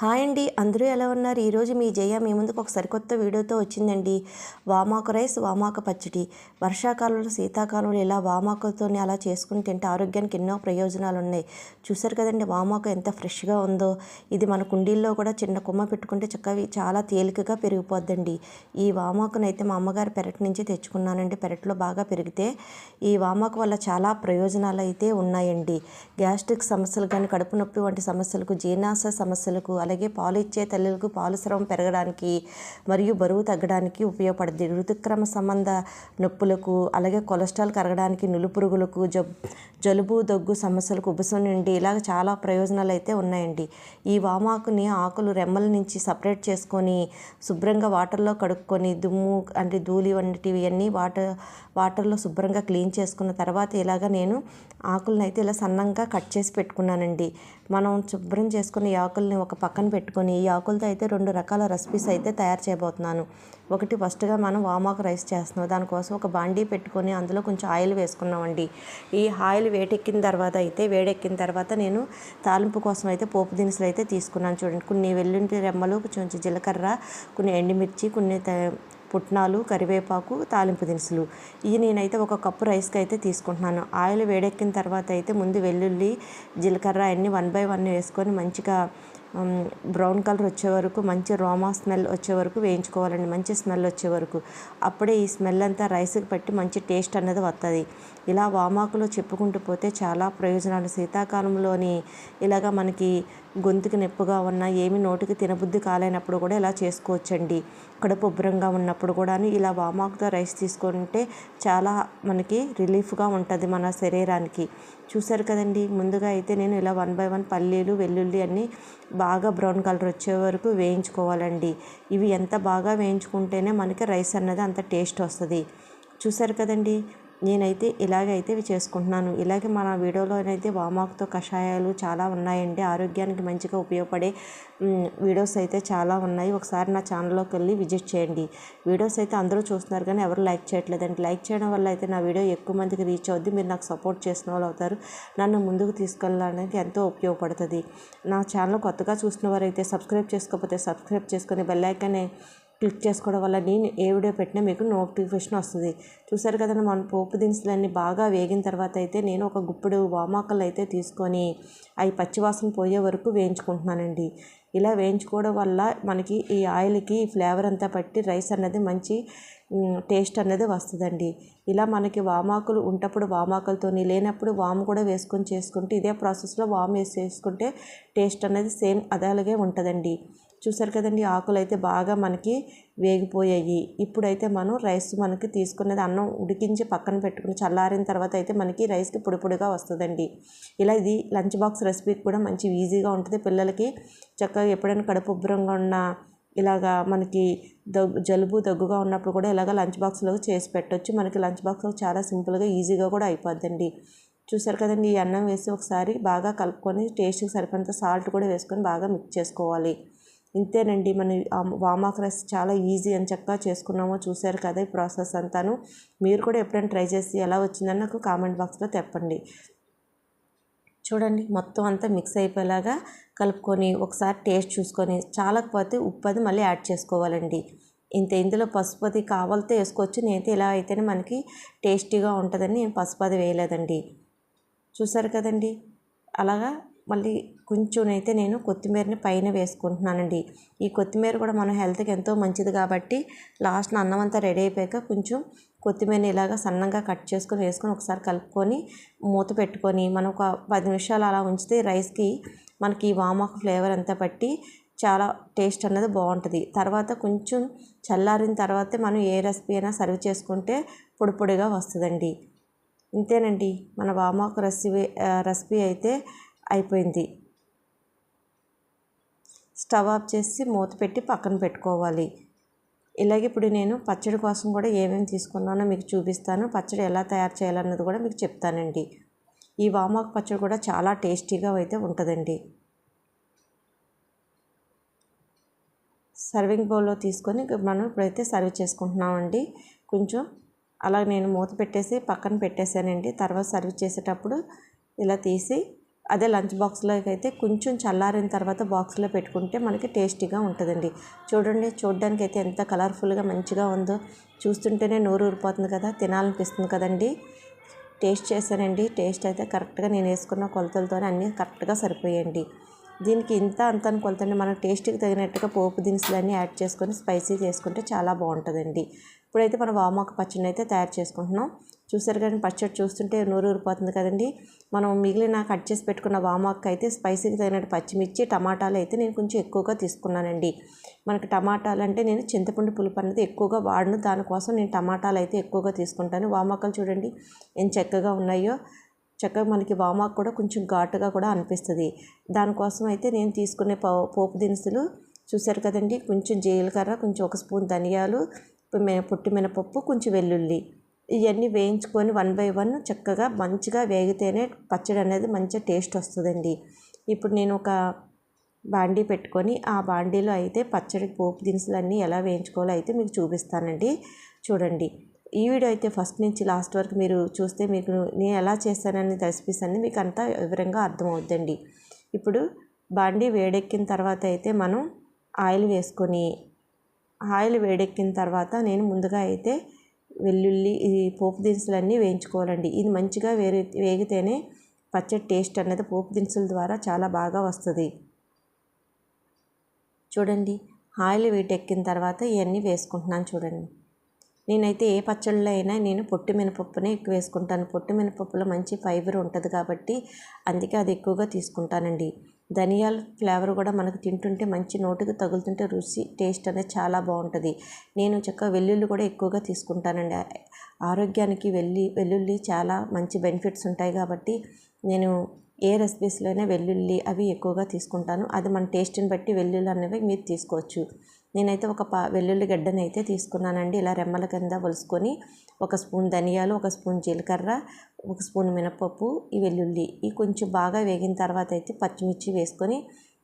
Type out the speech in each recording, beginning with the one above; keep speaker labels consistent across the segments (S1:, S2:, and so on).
S1: Hi అండి. అందరూ ఎలా ఉన్నారు? ఈరోజు మీ జయ మీ ముందుకు ఒక సరికొత్త వీడియోతో వచ్చిందండి. వామాకు రైస్ వామాక పచ్చడి. వర్షాకాలంలో శీతాకాలంలో ఇలా వామాకుతో అలా చేసుకుని తింటే ఆరోగ్యానికి ఎన్నో ప్రయోజనాలు ఉన్నాయి చూసారు కదండి వామాకు ఎంత ఫ్రెష్గా ఉందో. ఇది మన కుండీల్లో కూడా చిన్న కొమ్మ పెట్టుకుంటే చక్కవి చాలా తేలికగా పెరిగిపోద్దండి. ఈ వామాకునైతే మా అమ్మగారి పెరటి నుంచి తెచ్చుకున్నానండి. పెరట్లో బాగా పెరిగితే ఈ వామాకు వల్ల చాలా ప్రయోజనాలు అయితే ఉన్నాయండి. గ్యాస్ట్రిక్ సమస్యలు కానీ కడుపు నొప్పి వంటి సమస్యలకు జీర్ణాశ సమస్యలకు అలాగే పాలు ఇచ్చే తల్లులకు పాలు స్రవం పెరగడానికి మరియు బరువు తగ్గడానికి ఉపయోగపడుతుంది ఋతుక్రమ సంబంధ నొప్పులకు అలాగే కొలెస్ట్రాల్ కరగడానికి నులుపురుగులకు జబ్ జలుబు దగ్గు సమస్యలకు ఉపశమనం నుండి ఇలాగ చాలా ప్రయోజనాలు అయితే ఉన్నాయండి. ఈ వామాకుని ఆకులు రెమ్మల నుంచి సపరేట్ చేసుకొని శుభ్రంగా వాటర్లో కడుక్కొని దుమ్ము అంటే ధూళి వంటివి అన్నీ వాటర్ వాటర్లో శుభ్రంగా క్లీన్ చేసుకున్న తర్వాత ఇలాగ నేను ఆకులను అయితే ఇలా సన్నంగా కట్ చేసి పెట్టుకున్నానండి. మనం శుభ్రం చేసుకున్న ఆకుల్ని ఒక పక్క పక్కన పెట్టుకొని ఈ ఆకులతో అయితే రెండు రకాల రెసిపీస్ అయితే తయారు చేయబోతున్నాను. ఒకటి ఫస్ట్గా మనం వామాకు రైస్ చేస్తున్నాం. దానికోసం ఒక బాండీ పెట్టుకొని అందులో కొంచెం ఆయిల్ వేసుకున్నామండి. ఈ ఆయిల్ వేడెక్కిన తర్వాత అయితే వేడెక్కిన తర్వాత నేను తాలింపు కోసం అయితే పోపు దినుసులు అయితే తీసుకున్నాను చూడండి. కొన్ని వెల్లుల్లి రెమ్మలు కొంచెం జీలకర్ర కొన్ని ఎండుమిర్చి కొన్ని పుట్నాలు కరివేపాకు తాలింపు దినుసులు. ఇవి నేనైతే ఒక కప్పు రైస్కి అయితే తీసుకుంటున్నాను. ఆయిల్ వేడెక్కిన తర్వాత అయితే ముందు వెల్లుల్లి జీలకర్ర అన్నీ వన్ బై వన్ వేసుకొని మంచిగా బ్రౌన్ కలర్ వచ్చే వరకు మంచి రోమా స్మెల్ వచ్చే వరకు వేయించుకోవాలండి మంచి స్మెల్ వచ్చే వరకు. అప్పుడే ఈ స్మెల్ అంతా రైస్కి పట్టి మంచి టేస్ట్ అనేది వస్తుంది ఇలా వామాకులో చెప్పుకుంటూ పోతే చాలా ప్రయోజనాలు. శీతాకాలంలోని ఇలాగ మనకి గొంతుకి నొప్పిగా ఉన్న ఏమి నోటికి తినబుద్ధి కాలేనప్పుడు కూడా ఇలా చేసుకోవచ్చండి. కడుపు ఉబ్బరంగా ఉన్నప్పుడు కూడా ఇలా వామాకుతో రైస్ తీసుకుంటే చాలా మనకి రిలీఫ్గా ఉంటుంది మన శరీరానికి. చూసారు కదండి ముందుగా అయితే నేను ఇలా వన్ బై వన్ పల్లీలు వెల్లుల్లి అన్నీ బాగా బ్రౌన్ కలర్ వచ్చే వరకు వేయించుకోవాలండి. ఇవి ఎంత బాగా వేయించుకుంటేనే మనకి రైస్ అన్నది అంత టేస్ట్ వస్తుంది. చూసారు కదండి నేనైతే ఇలాగైతే ఇవి చేసుకుంటున్నాను. ఇలాగే మన వీడియోలోనైతే వామాకుతో కషాయాలు చాలా ఉన్నాయండి. ఆరోగ్యానికి మంచిగా ఉపయోగపడే వీడియోస్ అయితే చాలా ఉన్నాయి. ఒకసారి నా ఛానల్లోకి వెళ్ళి విజిట్ చేయండి. వీడియోస్ అయితే అందరూ చూస్తున్నారు కానీ ఎవరు లైక్ చేయట్లేదండి. లైక్ చేయడం వల్ల అయితే నా వీడియో ఎక్కువ మందికి రీచ్ అవుద్ది. మీరు నాకు సపోర్ట్ చేసిన వాళ్ళు అవుతారు. నన్ను ముందుకు తీసుకెళ్ళడానికి ఎంతో ఉపయోగపడుతుంది. నా ఛానల్ కొత్తగా చూసిన వారైతే సబ్స్క్రైబ్ చేసుకోకపోతే సబ్స్క్రైబ్ చేసుకొని బెల్ ఐకాన్ క్లిక్ చేసుకోవడం వల్ల నేను ఏ వీడియో పెట్టినా మీకు నోటిఫికేషన్ వస్తుంది. చూసారు కదా మన పోపు దినుసులన్నీ బాగా వేగిన తర్వాత అయితే నేను ఒక గుప్పెడు వామాకలు అయితే తీసుకొని అవి పచ్చివాసన పోయే వరకు వేయించుకుంటున్నానండి. ఇలా వేయించుకోవడం వల్ల మనకి ఈ ఆయిల్కి ఫ్లేవర్ అంతా పట్టి రైస్ అన్నది మంచి టేస్ట్ అనేది వస్తుందండి. ఇలా మనకి వామాకులు ఉంటప్పుడు వామాకులతో లేనప్పుడు వాము కూడా వేసుకొని చేసుకుంటే ఇదే ప్రాసెస్లో వాము వేసి చేసుకుంటే టేస్ట్ అనేది సేమ్ అదే ఉంటుందండి. చూసారు కదండి ఆకులు అయితే బాగా మనకి వేగిపోయాయి. ఇప్పుడైతే మనం రైస్ మనకి తీసుకున్నది అన్నం ఉడికించి పక్కన పెట్టుకుని చల్లారిన తర్వాత అయితే మనకి రైస్కి పొడి పొడిగా వస్తుందండి. ఇలా ఇది లంచ్ బాక్స్ రెసిపీ కూడా మంచి ఈజీగా ఉంటుంది. పిల్లలకి చక్కగా ఎప్పుడైనా కడుపు ఉబ్బరంగా ఉన్న ఇలాగా మనకి దగ్గు జలుబు దగ్గుగా ఉన్నప్పుడు కూడా ఇలాగ లంచ్ బాక్స్లో చేసి పెట్టవచ్చు మనకి లంచ్ బాక్స్లో చాలా సింపుల్గా ఈజీగా కూడా అయిపోద్దండి. చూసారు కదండి ఈ అన్నం వేసి ఒకసారి బాగా కలుపుకొని టేస్ట్కి సరిపోయినంత సాల్ట్ కూడా వేసుకొని బాగా మిక్స్ చేసుకోవాలి. ఇంతేనండి. మన వామాక్ రైస్ చాలా ఈజీ అని చక్కగా చేసుకున్నామో చూశారు కదా ఈ ప్రాసెస్ అంతాను. మీరు కూడా ఎప్పుడైనా ట్రై చేసి ఎలా వచ్చిందని నాకు కామెంట్ బాక్స్లో తెప్పండి. చూడండి మొత్తం అంతా మిక్స్ అయిపోయేలాగా కలుపుకొని ఒకసారి టేస్ట్ చూసుకొని చాలకపోతే ఉప్పు అది మళ్ళీ యాడ్ చేసుకోవాలండి. ఇంత ఇందులో పసుపు అది కావాలితే వేసుకోవచ్చు నేనైతే ఇలా అయితేనే మనకి టేస్టీగా ఉంటుందని నేను పసుపు అది వేయలేదండి. చూసారు కదండి? అలాగా మళ్ళీ కొంచెం అయితే నేను కొత్తిమీరని పైన వేసుకుంటున్నానండి. ఈ కొత్తిమీర కూడా మన హెల్త్కి ఎంతో మంచిది కాబట్టి లాస్ట్ అన్నం అంతా రెడీ అయిపోయాక కొంచెం కొత్తిమీరని ఇలాగ సన్నంగా కట్ చేసుకొని వేసుకొని ఒకసారి కలుపుకొని మూత పెట్టుకొని మనం ఒక పది నిమిషాలు అలా ఉంచితే రైస్కి మనకి వామాకు ఫ్లేవర్ అంతా పట్టి చాలా టేస్ట్ అన్నది బాగుంటుంది. తర్వాత కొంచెం చల్లారిన తర్వాతే మనం ఏ రెసిపీ అయినా సర్వ్ చేసుకుంటే పొడి పొడిగా వస్తుందండి. ఇంతేనండి. మన వామాకు రెసిపీ రెసిపీ అయితే అయిపోయింది. స్టవ్ ఆఫ్ చేసి మూత పెట్టి పక్కన పెట్టుకోవాలి. ఇలాగే ఇప్పుడు నేను పచ్చడి కోసం కూడా ఏమేమి తీసుకున్నానో మీకు చూపిస్తాను. పచ్చడి ఎలా తయారు చేయాలన్నది కూడా మీకు చెప్తానండి. ఈ వామాకు పచ్చడి కూడా చాలా టేస్టీగా అయితే ఉంటుందండి. సర్వింగ్ బౌల్లో తీసుకొని మనం ఇప్పుడైతే సర్వ్ చేసుకుంటున్నామండి. కొంచెం అలా నేను మూత పెట్టేసి పక్కన పెట్టేశానండి. తర్వాత సర్వ్ చేసేటప్పుడు ఇలా తీసి అదే లంచ్ బాక్స్లోకి అయితే కొంచెం చల్లారిన తర్వాత బాక్స్లో పెట్టుకుంటే మనకి టేస్టీగా ఉంటుందండి. చూడండి చూడడానికి అయితే ఎంత కలర్ఫుల్గా మంచిగా ఉందో. చూస్తుంటేనే నోరు ఊరిపోతుంది కదా తినాలనిపిస్తుంది కదండి. టేస్ట్ చేశానండి. టేస్ట్ అయితే కరెక్ట్గా నేను వేసుకున్న కొలతలతోనే అన్నీ కరెక్ట్గా సరిపోయాయండి. దీనికి ఇంత అంత అని కొలతండి. మనకు టేస్ట్కి తగినట్టుగా పోపు దినుసులన్నీ యాడ్ చేసుకొని స్పైసీ చేసుకుంటే చాలా బాగుంటుందండి. ఇప్పుడైతే మనం వామాకు పచ్చడి అయితే తయారు చేసుకుంటున్నాం. చూసారు కానీ పచ్చడి చూస్తుంటే నూరు ఊరిపోతుంది కదండి. మనం మిగిలిన కట్ చేసి పెట్టుకున్న వామాక్ అయితే స్పైసీకి తగినట్టు పచ్చిమిర్చి టమాటాలు అయితే నేను కొంచెం ఎక్కువగా తీసుకున్నానండి. మనకి టమాటాలు అంటే నేను చింతపండు పులుపు అనేది ఎక్కువగా వాడను. దానికోసం నేను టమాటాలు అయితే ఎక్కువగా తీసుకుంటాను. వామాకలు చూడండి ఎంత చక్కగా ఉన్నాయో. చక్కగా మనకి వామాకు కూడా కొంచెం ఘాటుగా కూడా అనిపిస్తుంది. దానికోసం అయితే నేను తీసుకునే పో పోపు దినుసులు చూశారు కదండి కొంచెం జీలకర్ర కొంచెం ఒక స్పూన్ ధనియాలు పొట్టి మినపప్పు కొంచెం వెల్లుల్లి. ఇవన్నీ వేయించుకొని వన్ బై వన్ చక్కగా మంచిగా వేగితేనే పచ్చడి అనేది మంచిగా టేస్ట్ వస్తుందండి. ఇప్పుడు నేను ఒక బాండీ పెట్టుకొని ఆ బాండీలో అయితే పచ్చడి పోపు దినుసులన్నీ ఎలా వేయించుకోవాలో అయితే మీకు చూపిస్తానండి. చూడండి. ఈ వీడియో అయితే ఫస్ట్ నుంచి లాస్ట్ వరకు మీరు చూస్తే మీకు నేను ఎలా చేస్తానని రెసిపీస్ అన్ని మీకు అంతా వివరంగా అర్థమవుద్దండి. ఇప్పుడు బాండీ వేడెక్కిన తర్వాత అయితే మనం ఆయిల్ వేసుకొని ఆయిల్ వేడెక్కిన తర్వాత నేను ముందుగా అయితే వెల్లుల్లి ఈ పోపు దినుసులన్నీ వేయించుకోవాలండి. ఇది మంచిగా వేరే వేగితేనే పచ్చడి టేస్ట్ అనేది పోపు దినుసుల ద్వారా చాలా బాగా వస్తుంది. చూడండి ఆయిల్ వీటెక్కిన తర్వాత ఇవన్నీ వేసుకుంటున్నాను చూడండి. నేనైతే ఏ పచ్చళ్ళలో అయినా నేను పొట్టు మినపప్పునే ఎక్కువ వేసుకుంటాను. పొట్టు మినపప్పులో మంచి ఫైబర్ ఉంటుంది కాబట్టి అందుకే అది ఎక్కువగా తీసుకుంటానండి. ధనియాల ఫ్లేవర్ కూడా మనకు తింటుంటే మంచి నోటికి తగులుతుంటే రుచి టేస్ట్ అనేది చాలా బాగుంటుంది. నేను చక్కగా వెల్లుల్లి కూడా ఎక్కువగా తీసుకుంటానండి. ఆరోగ్యానికి వెల్లి వెల్లుల్లి చాలా మంచి బెనిఫిట్స్ ఉంటాయి కాబట్టి నేను ఏ రెసిపీస్లోనే వెల్లుల్లి అవి ఎక్కువగా తీసుకుంటాను. అది మన టేస్ట్ని బట్టి వెల్లుల్లి అనేవి మీరు తీసుకోవచ్చు. నేనైతే ఒక పా వెల్లుల్లి గడ్డని అయితే తీసుకున్నానండి. ఇలా రెమ్మల కింద వలుసుకొని ఒక స్పూన్ ధనియాలు ఒక స్పూన్ జీలకర్ర ఒక స్పూన్ మినపప్పు ఈ వెల్లుల్లి ఈ కొంచెం బాగా వేగిన తర్వాత అయితే పచ్చిమిర్చి వేసుకొని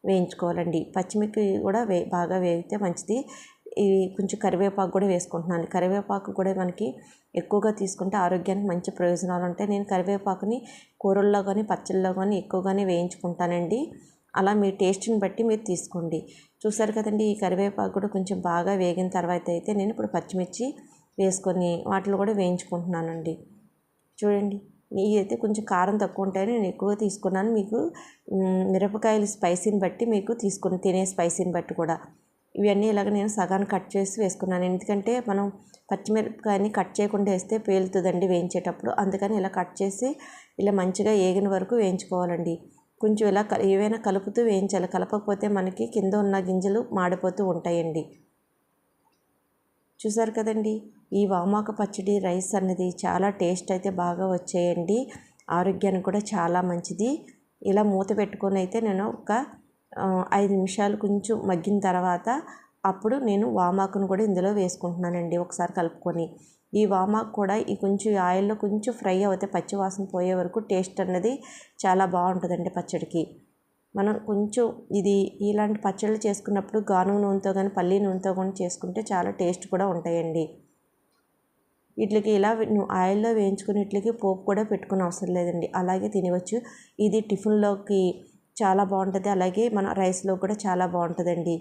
S1: వేయించుకోవాలండి. పచ్చిమిర్చి కూడా వే బాగా వేగితే మంచిది. ఇవి కొంచెం కరివేపాకు కూడా వేసుకుంటున్నాను. కరివేపాకు కూడా మనకి ఎక్కువగా తీసుకుంటే ఆరోగ్యానికి మంచి ప్రయోజనాలు ఉంటాయి. నేను కరివేపాకుని కూరల్లో కానీ పచ్చళ్ళలో కానీ ఎక్కువగానే వేయించుకుంటానండి. అలా మీ టేస్ట్ని బట్టి మీరు తీసుకోండి. చూసారు కదండి ఈ కరివేపాకు కూడా కొంచెం బాగా వేగిన తర్వాత అయితే నేను ఇప్పుడు పచ్చిమిర్చి వేసుకొని వాటిలో కూడా వేయించుకుంటున్నానండి. చూడండి అయితే కొంచెం కారం తక్కువ ఉంటాయని నేను ఎక్కువ తీసుకున్నాను. మీకు మిరపకాయలు స్పైసీని బట్టి మీకు తీసుకుని తినే స్పైసీని బట్టి కూడా. ఇవన్నీ ఇలాగ నేను సగాన్ని కట్ చేసి వేసుకున్నాను. ఎందుకంటే మనం పచ్చిమిరపకాయని కట్ చేయకుండా వేస్తే పేలుతుందండి వేయించేటప్పుడు. అందుకని ఇలా కట్ చేసి ఇలా మంచిగా ఏగిన వరకు వేయించుకోవాలండి. కొంచెం ఇలా ఏవైనా కలుపుతూ వేయించాలి. కలపకపోతే మనకి కింద ఉన్న గింజలు మాడిపోతూ ఉంటాయండి. చూసారు కదండి? ఈ వామాక పచ్చడి రైస్ అన్నది చాలా టేస్ట్ అయితే బాగా వచ్చాయండి. ఆరోగ్యానికి కూడా చాలా మంచిది. ఇలా మూత పెట్టుకొని అయితే నేను ఒక ఐదు నిమిషాలు కొంచెం మగ్గిన తర్వాత అప్పుడు నేను వామాకును కూడా ఇందులో వేసుకుంటున్నానండి ఒకసారి కలుపుకొని. ఈ వామాకు కూడా ఈ కొంచెం ఆయిల్లో కొంచెం ఫ్రై అవుతే పచ్చివాసన పోయే వరకు టేస్ట్ అన్నది చాలా బాగుంటుందండి పచ్చడికి. మనం కొంచెం ఇది ఇలాంటి పచ్చళ్ళు చేసుకున్నప్పుడు గాను నూనెతో కానీ పల్లి నూనెతో కానీ చేసుకుంటే చాలా టేస్ట్ కూడా ఉంటాయండి. వీటికి ఇలా ఆయిల్లో వేయించుకుని వీటికి పోపు కూడా పెట్టుకుని అవసరం లేదండి. అలాగే తినవచ్చు. ఇది టిఫిన్లోకి చాలా బాగుంటుంది. అలాగే మన రైస్లో కూడా చాలా బాగుంటుందండి.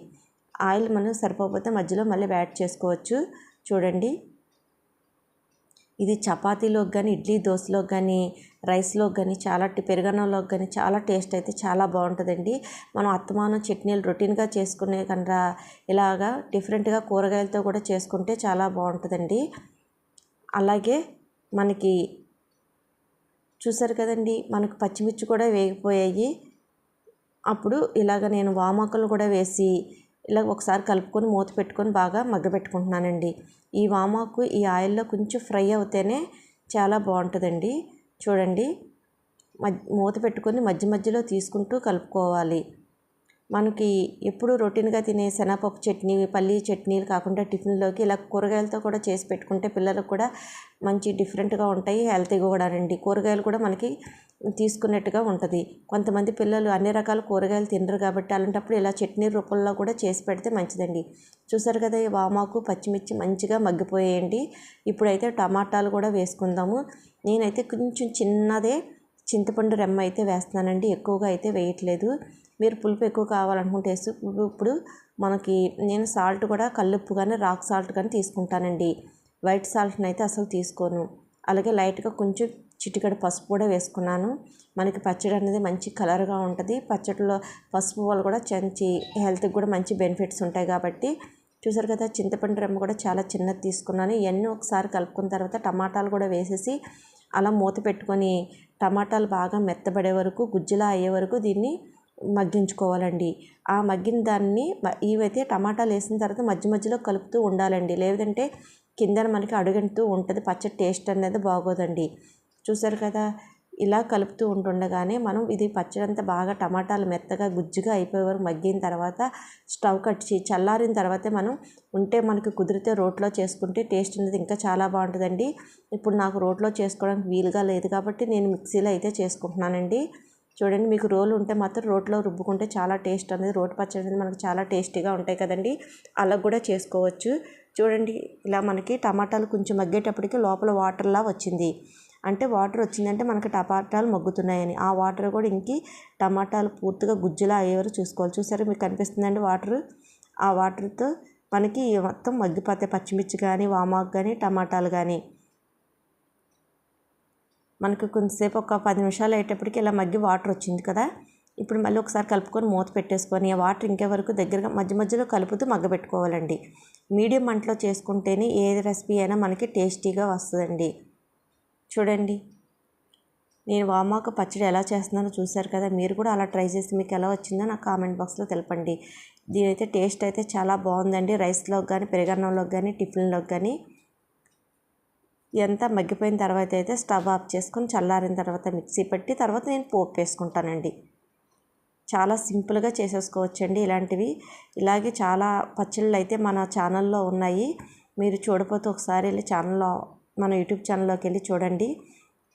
S1: ఆయిల్ మనం సరిపోకపోతే మధ్యలో మళ్ళీ యాడ్ చేసుకోవచ్చు. చూడండి. ఇది చపాతీలోకి కానీ ఇడ్లీ దోశలోకి కానీ రైస్లోకి కానీ చాలా పెరుగన్నంలోకి కానీ చాలా టేస్ట్ అయితే చాలా బాగుంటుందండి. మనం అత్తమానం చట్నీలు రొటీన్గా చేసుకునే కన్నా ఇలాగా డిఫరెంట్గా కూరగాయలతో కూడా చేసుకుంటే చాలా బాగుంటుందండి. అలాగే మనకి చూసారు కదండి మనకు పచ్చిమిర్చి కూడా వేగిపోయాయి. అప్పుడు ఇలాగ నేను వామాకులు కూడా వేసి ఇలా ఒకసారి కలుపుకొని మూత పెట్టుకొని బాగా మగ్గబెట్టుకుంటున్నానండి. ఈ వామాకు ఈ ఆయిల్లో కొంచెం ఫ్రై అవుతేనే చాలా బాగుంటుందండి. చూడండి. మూత పెట్టుకొని మధ్య మధ్యలో తీసుకుంటూ కలుపుకోవాలి. మనకి ఎప్పుడు రొటీన్గా తినే శనగపప్పు చట్నీ పల్లీ చట్నీలు కాకుండా టిఫిన్లోకి ఇలా కూరగాయలతో కూడా చేసి పెట్టుకుంటే పిల్లలకు కూడా మంచి డిఫరెంట్గా ఉంటాయి హెల్తీగా కూడా అండి కూరగాయలు కూడా మనకి తీసుకున్నట్టుగా ఉంటుంది. కొంతమంది పిల్లలు అన్ని రకాల కూరగాయలు తినరు కాబట్టి అలాంటప్పుడు ఇలా చట్నీ రూపంలో కూడా చేసి పెడితే మంచిదండి. చూసారు కదా ఈ వామాకు పచ్చిమిర్చి మంచిగా మగ్గిపోయేయండి. ఇప్పుడైతే టమాటాలు కూడా వేసుకుందాము. నేనైతే కొంచెం చిన్నదే చింతపండు రెమ్మ అయితే వేస్తున్నానండి. ఎక్కువగా అయితే వేయట్లేదు. మీరు పులుపు ఎక్కువ కావాలనుకుంటే ఇప్పుడు మనకి నేను సాల్ట్ కూడా కల్లుప్పు కానీ రాక్ సాల్ట్ కానీ తీసుకుంటానండి. వైట్ సాల్ట్ని అయితే అసలు తీసుకోను. అలాగే లైట్గా కొంచెం చిటికడ పసుపు కూడా వేసుకున్నాను. మనకి పచ్చడి అనేది మంచి కలర్గా ఉంటుంది. పచ్చడిలో పసుపు వల్ల కూడా మంచి హెల్త్కి కూడా మంచి బెనిఫిట్స్ ఉంటాయి కాబట్టి. చూసారు కదా చింతపండు రెమ్మ కూడా చాలా చిన్నది తీసుకున్నాను. ఇవన్నీ ఒకసారి కలుపుకున్న తర్వాత టమాటాలు కూడా వేసేసి అలా మూత పెట్టుకొని టమాటాలు బాగా మెత్తబడే వరకు గుజ్జులా అయ్యే వరకు దీన్ని మగ్గించుకోవాలండి. ఆ మగ్గిన దాన్ని ఇవైతే టమాటాలు వేసిన తర్వాత మధ్య మధ్యలో కలుపుతూ ఉండాలండి. లేదంటే కిందన మనకి అడుగంటూ ఉంటుంది పచ్చడి టేస్ట్ అనేది బాగోదండి. చూసారు కదా ఇలా కలుపుతూ ఉంటుండగానే మనం ఇది పచ్చడి అంతా బాగా టమాటాలు మెత్తగా గుజ్జుగా అయిపోయే వరకు మగ్గిన తర్వాత స్టవ్ కట్టి చల్లారిన తర్వాతే మనం ఉంటే మనకి కుదిరితే రోట్లో చేసుకుంటే టేస్ట్ అనేది ఇంకా చాలా బాగుంటుందండి. ఇప్పుడు నాకు రోట్లో చేసుకోవడానికి వీలుగా లేదు కాబట్టి నేను మిక్సీలో అయితే చేసుకుంటున్నానండి. చూడండి మీకు రోలు ఉంటే మాత్రం రోట్లో రుబ్బుకుంటే చాలా టేస్ట్ అనేది రోటి పచ్చడి అనేది మనకు చాలా టేస్టీగా ఉంటాయి కదండి. అలా కూడా చేసుకోవచ్చు. చూడండి ఇలా మనకి టమాటాలు కొంచెం మగ్గేటప్పటికి లోపల వాటర్లా వచ్చింది. అంటే వాటర్ వచ్చిందంటే మనకి టమాటాలు మగ్గుతున్నాయని. ఆ వాటర్ కూడా ఇంకి టమాటాలు పూర్తిగా గుజ్జులా అయ్యేవారు చూసుకోవాలి. చూసారు మీకు కనిపిస్తుందండి వాటర్? ఆ వాటర్తో మనకి మొత్తం మగ్గిపోతాయి. పచ్చిమిర్చి కానీ వామాకు కానీ టమాటాలు కానీ. మనకు కొంతసేపు ఒక పది నిమిషాలు అయ్యేటప్పటికి ఇలా మగ్గి వాటర్ వచ్చింది కదా. ఇప్పుడు మళ్ళీ ఒకసారి కలుపుకొని మూత పెట్టేసుకొని ఆ వాటర్ ఇంకే వరకు దగ్గరగా మధ్య మధ్యలో కలుపుతూ మగ్గబెట్టుకోవాలండి. మీడియం మంటలో చేసుకుంటేనే ఏ రెసిపీ అయినా మనకి టేస్టీగా వస్తుందండి. చూడండి. నేను వామాక పచ్చడి ఎలా చేస్తున్నానో చూశారు కదా. మీరు కూడా అలా ట్రై చేసి మీకు ఎలా వచ్చిందో నాకు కామెంట్ బాక్స్లో తెలపండి. దీనైతే టేస్ట్ అయితే చాలా బాగుందండి. రైస్లోకి కానీ పెరుగన్నంలోకి కానీ టిఫిన్లోకి కానీ. ఇదంతా మగ్గిపోయిన తర్వాత అయితే స్టవ్ ఆఫ్ చేసుకొని చల్లారిన తర్వాత మిక్సీ పెట్టి తర్వాత నేను పోపు వేసుకుంటానండి. చాలా సింపుల్గా చేసేసుకోవచ్చండి ఇలాంటివి. ఇలాగే చాలా పచ్చళ్ళు అయితే మన ఛానల్లో ఉన్నాయి. మీరు చూడపోతే ఒకసారి వెళ్ళి ఛానల్లో మన యూట్యూబ్ ఛానల్లోకి వెళ్ళి చూడండి.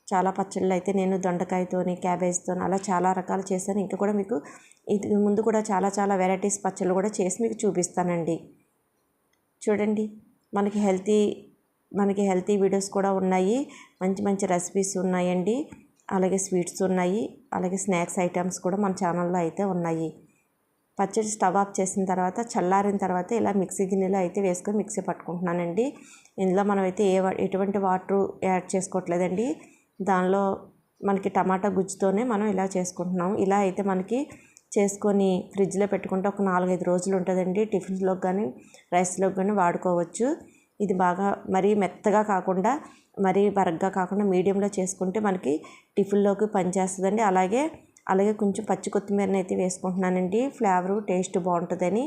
S1: చాలా పచ్చళ్ళు అయితే నేను దొండకాయతోని క్యాబేజ్తో అలా చాలా రకాలు చేశాను. ఇంకా కూడా మీకు ఇది ముందు కూడా చాలా చాలా వెరైటీస్ పచ్చళ్ళు కూడా చేసి మీకు చూపిస్తానండి. చూడండి మనకి హెల్తీ మనకి హెల్తీ వీడియోస్ కూడా ఉన్నాయి. మంచి మంచి రెసిపీస్ ఉన్నాయండి. అలాగే స్వీట్స్ ఉన్నాయి. అలాగే స్నాక్స్ ఐటమ్స్ కూడా మన ఛానల్లో అయితే ఉన్నాయి. పచ్చడి స్టవ్ ఆఫ్ చేసిన తర్వాత చల్లారిన తర్వాత ఇలా మిక్సీ గిన్నెలో అయితే వేసుకొని మిక్సీ పట్టుకుంటున్నానండి. ఇందులో మనం అయితే ఏ ఎటువంటి వాటర్ యాడ్ చేసుకోవట్లేదండి. దానిలో మనకి టమాటా గుజ్జుతోనే మనం ఇలా చేసుకుంటున్నాం. ఇలా అయితే మనకి చేసుకొని ఫ్రిడ్జ్లో పెట్టుకుంటే ఒక నాలుగైదు రోజులు ఉంటుందండి. టిఫిన్స్లోకి కానీ రైస్లోకి కానీ వాడుకోవచ్చు. ఇది బాగా మరీ మెత్తగా కాకుండా మరీ బరగ్గా కాకుండా మీడియంలో చేసుకుంటే మనకి టిఫిన్లోకి పనిచేస్తుందండి. అలాగే అలాగే కొంచెం పచ్చి కొత్తిమీరని అయితే వేసుకుంటున్నానండి. ఫ్లేవరు టేస్ట్ బాగుంటుందని.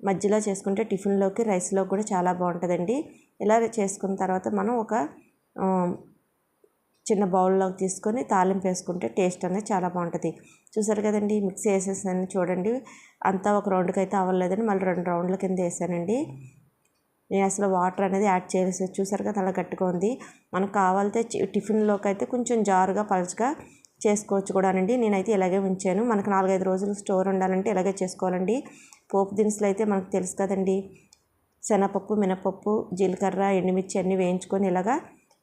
S1: మధ్యలో చేసుకుంటే టిఫిన్లోకి రైస్లో కూడా చాలా బాగుంటుందండి. ఇలా చేసుకున్న తర్వాత మనం ఒక చిన్న బౌల్లోకి తీసుకొని తాలింపు వేసుకుంటే టేస్ట్ అనేది చాలా బాగుంటుంది. చూసారు కదండి మిక్సీ వేసేసాను చూడండి. అంతా ఒక రౌండ్కి అయితే అవ్వలేదని మళ్ళీ రెండు రౌండ్ల కింద వేసానండి. నేను అసలు వాటర్ అనేది యాడ్ చేసి చూసారు కదా అలా గట్టిగా ఉంది మనకు కావాలితే టిఫిన్లోకి అయితే కొంచెం జారుగా పలచగా చేసుకోవచ్చు కూడా అండి. నేనైతే ఇలాగే ఉంచాను. మనకు నాలుగైదు రోజులు స్టోర్ ఉండాలంటే ఇలాగే చేసుకోవాలండి. పోపు దినుసులు అయితే మనకు తెలుసు కదండి. శనగపప్పు మినపప్పు జీలకర్ర ఎండుమిర్చి అన్నీ వేయించుకొని ఇలాగా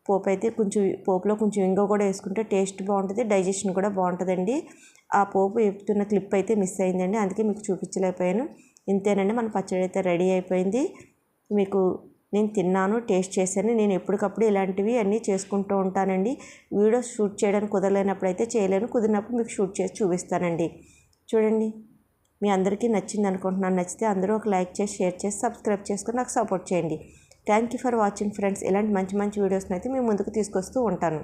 S1: పోపు అయితే కొంచెం పోపులో కొంచెం ఇంగో కూడా వేసుకుంటే టేస్ట్ బాగుంటుంది డైజెషన్ కూడా బాగుంటుందండి. ఆ పోపు వేపుతున్న క్లిప్ అయితే మిస్ అయిందండి. అందుకే మీకు చూపించలేకపోయాను. ఇంతేనండి. మన పచ్చడి అయితే రెడీ అయిపోయింది. మీకు నేను తిన్నాను టేస్ట్ చేశాను నేను ఎప్పటికప్పుడు ఇలాంటివి అన్నీ చేసుకుంటూ ఉంటానండి. వీడియోస్ షూట్ చేయడానికి కుదరలేనప్పుడు అయితే చేయలేను కుదిరినప్పుడు మీకు షూట్ చేసి చూపిస్తానండి. చూడండి మీ అందరికీ నచ్చింది అనుకుంటున్నాను. నచ్చితే అందరూ ఒక లైక్ చేసి షేర్ చేసి సబ్స్క్రైబ్ చేసుకొని నాకు సపోర్ట్ చేయండి. Thank you for watching friends. ఇలాంటి మంచి మంచి వీడియోస్ని అయితే మేము ముందుకు తీసుకొస్తూ ఉంటాను.